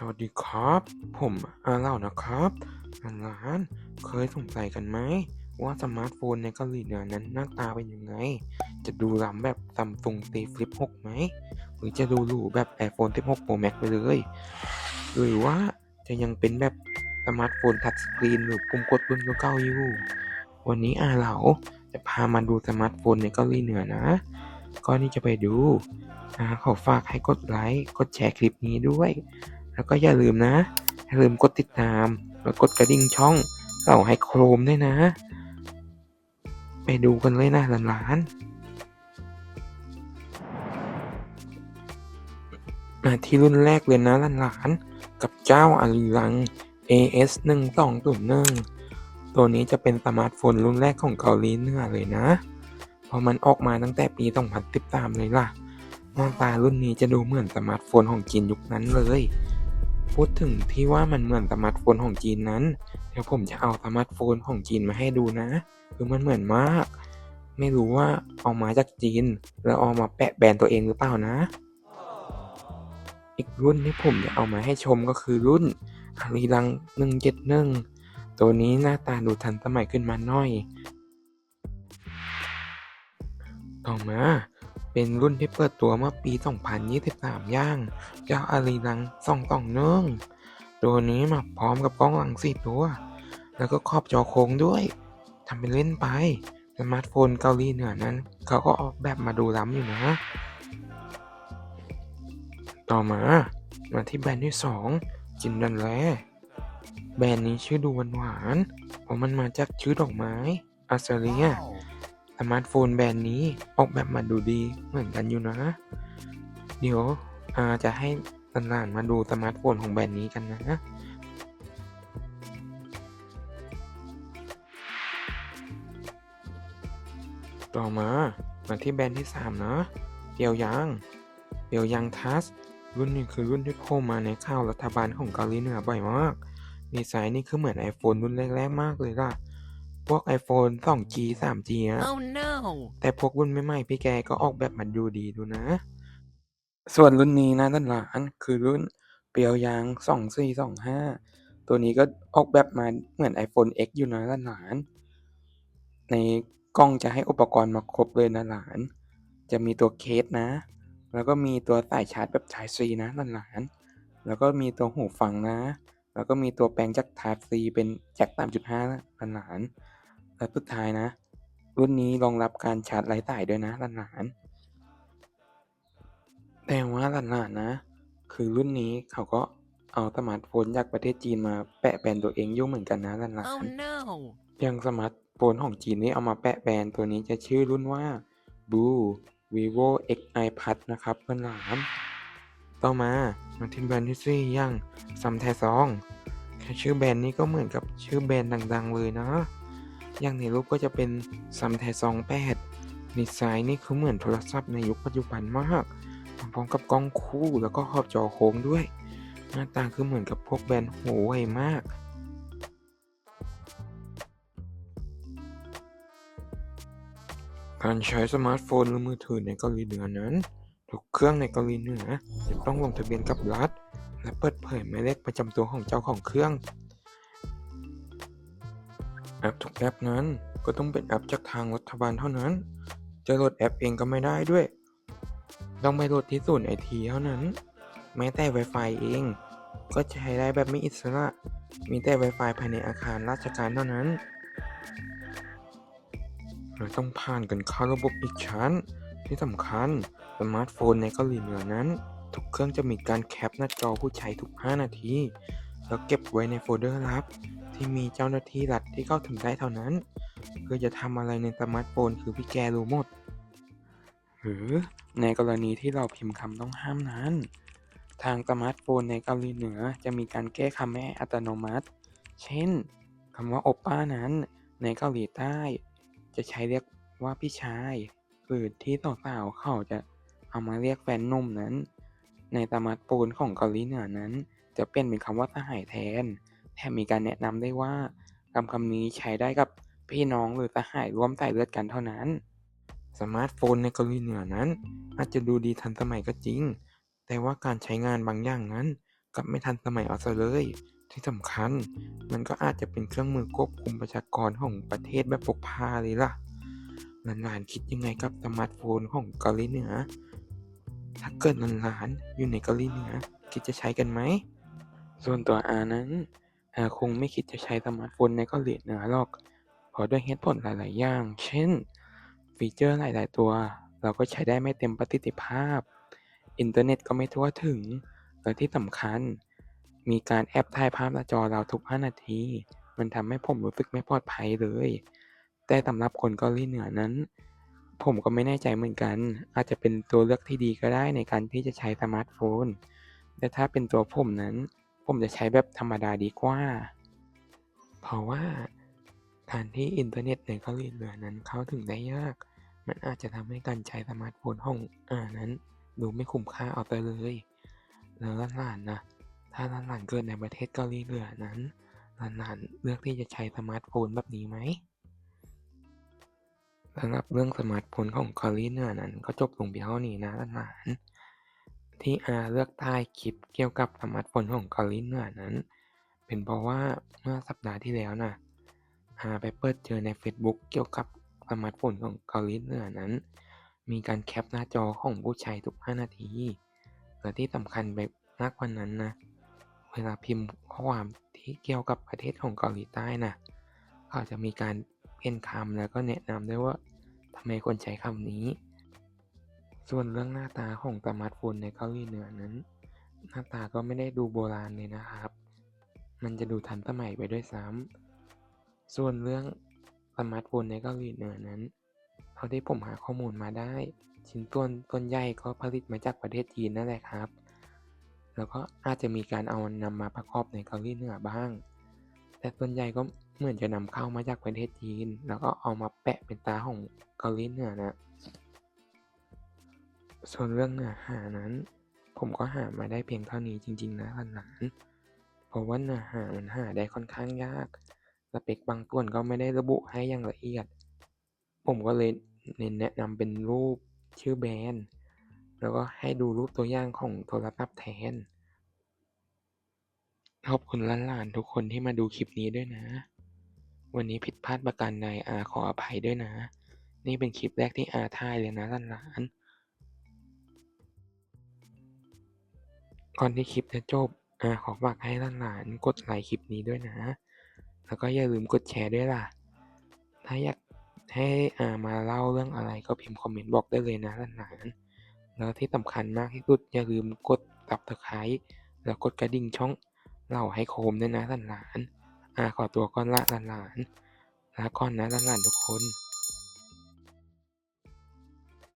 สวัสดีครับ ผมอาเล่านะครับหลานเคยสงสัยกันไหม ว่าสมาร์ทโฟนในเกาหลีเหนือนั้นหน้าตาเป็นยังไง จะดูล้ำแบบซัมซุงตีฟลิป6ไหม หรือจะดูหรูแบบ iPhone 16 Pro Max ไปเลย หรือว่าจะยังเป็นแบบสมาร์ทโฟนทัชสกรีนหรือปุ่มกดรุ่นเก่าๆอยู่ วันนี้อาเหลาจะพามาดูสมาร์ทโฟนในเกาหลีเหนือนะก่อนที่จะไปดูอาขอฝากให้กดไลค์ กดแชร์คลิปนี้ด้วย แล้วก็อย่าลืมนะ อย่าลืมกดติดตาม แล้วกดกระดิ่งช่องเราให้โครมด้วยนะ ไปดูกันเลยนะหลานๆมาที่รุ่นแรกเลยนะหลานๆกับเจ้าอาลีลัง AS 1 2 0 1ตัวนี้จะเป็นสมาร์ทโฟนรุ่นแรกของเกาหลีเหนือเลยนะ เพราะมันออกมาตั้งแต่ปี 2013 เลยล่ะ หน้าตารุ่นนี้จะดูเหมือนสมาร์ทโฟนของจีนยุคนั้นเลย พูดถึงที่ว่ามันเหมือนสมาร์ทโฟนของจีนนั้น เดี๋ยวผมจะเอาสมาร์ทโฟนของจีนมาให้ดูนะ คือมันเหมือนมาก ไม่รู้ว่าเอามาจากจีน แล้วเอามาแปะแบรนด์ตัวเองหรือเปล่านะ อีกรุ่นที่ผมจะเอามาให้ชมก็คือรุ่นอารีลัง171ตัวนี้หน้าตาดูทันสมัยขึ้นมาหน่อย ต่อมา เป็นรุ่นที่เปิดตัวเมื่อปี 2023 ย่างเจ้าอารีลัง2องต่องเนื่องตัวนี้มาพร้อมกับกล้องหลังสี่ตัว แล้วก็ขอบจอโค้งด้วยทำเป็นเล่นไป สมาร์ทโฟนเกาหลีเหนือนั้น เขาก็ออกแบบมาดูล้ำอยู่นะ ต่อมา มาที่แบรนด์ที่ 2 จินดันแลแบรนด์นี้ชื่อดูหวานๆเพราะมันมาจากชื่อดอกไม้อาซาเลีย สมาร์ทโฟนแบรนด์นี้ออกแบบมาดูดีเหมือนกันอยู่นะ เดี๋ยวอาจะให้หลานมาดูสมาร์ทโฟนของแบรนด์นี้กันนะต่อมามาที่แบรนด์ที่ 3 นะเปียวยางเปียวยางทัสรุ่นนี้คือรุ่นที่โผล่มาในข่าวรัฐบาลของเกาหลีเหนือบ่อยมาก ดีไซน์นี่คือเหมือน iPhone รุ่นแรก ๆ มากเลยล่ะ พวก iPhone 2G 3G อะ Oh no! แต่พวกรุ่นใหม่ๆพี่แกก็ออกแบบมาดูดีดูนะ ส่วนรุ่นนี้นะด้านหลานคือรุ่นเปียวยาง 2425 ตัวนี้ก็ออกแบบมาเหมือน iPhone X อยู่นะด้านหลาน ในกล้องจะให้อุปกรณ์มาครบเลยนะหลาน จะมีตัวเคสนะ แล้วก็มีตัวสายชาร์จแบบ Type C นะด้านหลาน แล้วก็มีตัวหูฟังนะแล้วก็มีตัวแปลงจาก Type C เป็นแจ็ค3.5นะด้านหลาน และสุดท้ายนะ รุ่นนี้รองรับการชาร์จไร้สายด้วยนะหลานๆแต่ว่าหลานๆนะ คือรุ่นนี้เขาก็เอาสมาร์ทโฟนจากประเทศจีนมาแปะแบรนด์ตัวเองยุ่งเหมือนกันนะหลาน Oh no! ๆอย่างสมาร์ทโฟนของจีนนี่เอามาแปะแบรนด์ตัวนี้จะชื่อรุ่นว่า Blue Vivo Xi Plus นะครับเพื่อนหลานต่อมามาที่แบรนด์ที่สี่อย่างซัมแทซองแค่ชื่อแบรนด์นี้ก็เหมือนกับชื่อแบรนด์ดังๆเลยนะ อย่างในรูปก็จะเป็นซัมไทซองแปดดีไซน์นี่คือเหมือนโทรศัพท์ในยุคปัจจุบันมากพร้อมกับกล้องคู่แล้วก็ขอบจอโค้งด้วย หน้าตาคือเหมือนกับพวกแบรนด์โหไวมาก การใช้สมาร์ทโฟนหรือมือถือในเกาหลีเหนือนั้น ทุกเครื่องในเกาหลีเหนือจะต้องลงทะเบียนกับรัฐ และเปิดเผยหมายเลขประจำตัวของเจ้าของเครื่อง แอปทุกแอปนั้นก็ต้องเป็นแอปจากทางรัฐบาลเท่านั้น จะโหลดแอปเองก็ไม่ได้ด้วย ต้องไปโหลดที่ศูนย์ไอทีเท่านั้น แม้แต่ Wi-Fi เอง ก็ใช้ได้แบบไม่อิสระ มีแต่ Wi-Fi ภายในอาคารราชการเท่านั้นเราต้องผ่านกันเข้าระบบอีกชั้น ที่สำคัญสมาร์ทโฟนในเกาหลีเหนือนั้น ทุกเครื่องจะมีการแคปหน้าจอผู้ใช้ทุก 5 นาที แล้วเก็บไว้ในโฟลเดอร์ลับ ที่มีเจ้าหน้าที่รัฐที่เข้าถึงได้เท่านั้นเพื่อจะทำอะไรในสมาร์ทโฟนคือพี่แกรู้หมด หรือในกรณีที่เราพิมพ์คำต้องห้ามนั้น ทางสมาร์ทโฟนในเกาหลีเหนือจะมีการแก้คำให้อัตโนมัติ เช่นคำว่าโอป้านั้น ในเกาหลีใต้ จะใช้เรียกว่าพี่ชายหรือที่สาวๆเขาจะเอามาเรียกแฟนนุ่มนั้น ในสมาร์ทโฟนของเกาหลีเหนือนั้น จะเปลี่ยนเป็นคำว่าสหายแทน แถมมีการแนะนำได้ว่าคำคำนี้ใช้ได้กับพี่น้องหรือสหายร่วมสายเลือดกันเท่านั้น สมาร์ทโฟนในเกาหลีเหนือนั้น อาจจะดูดีทันสมัยก็จริง แต่ว่าการใช้งานบางอย่างนั้นกลับไม่ทันสมัยเอาซะเลย ที่สำคัญ มันก็อาจจะเป็นเครื่องมือควบคุมประชากรของประเทศแบบพกพาเลยล่ะหลานๆคิดยังไงกับสมาร์ทโฟนของเกาหลีเหนือ ถ้าเกิดหลานๆอยู่ในเกาหลีเหนือคิดจะใช้กันไหม ส่วนตัวอานั้น อาคงไม่คิดจะใช้สมาร์ทโฟนในเกาหลีเหนือหรอกเพราะด้วยเหตุผลหลาย ๆ อย่าง เช่น ฟีเจอร์หลาย ๆ ตัว เราก็ใช้ได้ไม่เต็มประสิทธิภาพ อินเทอร์เน็ตก็ไม่ทั่วถึง และที่สำคัญ มีการแอบถ่ายภาพหน้าจอเราทุก 5 นาที มันทำให้ผมรู้สึกไม่ปลอดภัยเลย แต่สำหรับคนเกาหลีเหนือนั้น ผมก็ไม่แน่ใจเหมือนกัน อาจจะเป็นตัวเลือกที่ดีก็ได้ในการที่จะใช้สมาร์ทโฟน แต่ถ้าเป็นตัวผมนั้น ผมจะใช้แบบธรรมดาดีกว่า เพราะว่าการที่อินเทอร์เน็ตในเกาหลีเหนือนั้นเข้าถึงได้ยาก มันอาจจะทำให้การใช้สมาร์ทโฟนของอ่านั้น ดูไม่คุ้มค่าเอาไปเลย แล้วหลานๆนะ ถ้าหลานๆเกิดในประเทศเกาหลีเหนือนั้นหลานๆเลือกที่จะใช้สมาร์ทโฟนแบบนี้ไหมสำหรับเรื่องสมาร์ทโฟนของเกาหลีเหนือนั้นก็จบลงเพียงเท่านี้นะหลานๆ ที่อาเลือกถ่ายคลิปเกี่ยวกับสมาร์ทโฟนของเกาหลีเหนือนั้น เป็นเพราะว่าเมื่อสัปดาห์ที่แล้วนะอาไปเปิดเจอใน Facebook เกี่ยวกับสมาร์ทโฟนของเกาหลีเหนือนั้น มีการแคปหน้าจอของผู้ใช้ทุก 5 นาทีและที่สำคัญไปมากกว่านั้นนะเวลาพิมพ์ข้อความที่เกี่ยวกับประเทศของเกาหลีใต้นะเขาจะมีการเปลี่ยนคำแล้วก็แนะนำด้วยว่าทำไมควรใช้คำนี้ ส่วนเรื่องหน้าตาของสมาร์ทโฟนในเกาหลีเหนือนั้น หน้าตาก็ไม่ได้ดูโบราณเลยนะครับ มันจะดูทันสมัยไปด้วยซ้ำส่วนเรื่องสมาร์ทโฟนในเกาหลีเหนือนั้นเท่าที่ผมหาข้อมูลมาได้ ชิ้นส่วนส่วนใหญ่ก็ผลิตมาจากประเทศจีนนั่นแหละครับ แล้วก็อาจจะมีการเอานำมาประกอบในเกาหลีเหนือบ้าง แต่ส่วนใหญ่ก็เหมือนจะนำเข้ามาจากประเทศจีน แล้วก็เอามาแปะเป็นตาของเกาหลีเหนือนะ ส่วนเรื่องเนื้อหานั้น ผมก็หามาได้เพียงเท่านี้จริง ๆ นะหลานเพราะว่าเนื้อหามันหาได้ค่อนข้างยากสเปคบางส่วนก็ไม่ได้ระบุให้อย่างละเอียด ผมก็เลยเน้นแนะนำเป็นรูปชื่อแบรนด์ แล้วก็ให้ดูรูปตัวอย่างของโทรศัพท์แทน ขอบคุณหลานๆทุกคนที่มาดูคลิปนี้ด้วยนะ วันนี้ผิดพลาดประการใดอาขออภัยด้วยนะ นี่เป็นคลิปแรกที่อาถ่ายเลยนะหลานๆ ก่อนที่คลิปจะจบอาขอฝากให้หลานๆกดไลค์คลิปนี้ด้วยนะ แล้วก็อย่าลืมกดแชร์ด้วยล่ะ ถ้าอยากให้อ่ามาเล่าเรื่องอะไรก็พิมพ์คอมเมนต์บอกได้เลยนะหลานๆแล้วที่สำคัญมากที่สุดอย่าลืมกดตับตะไคร้แล้วกดกระดิ่งช่องเล่าให้โคมด้วยนะหลานๆอาขอตัวก่อนละหลานๆลาก่อนนะหลานๆทุกคน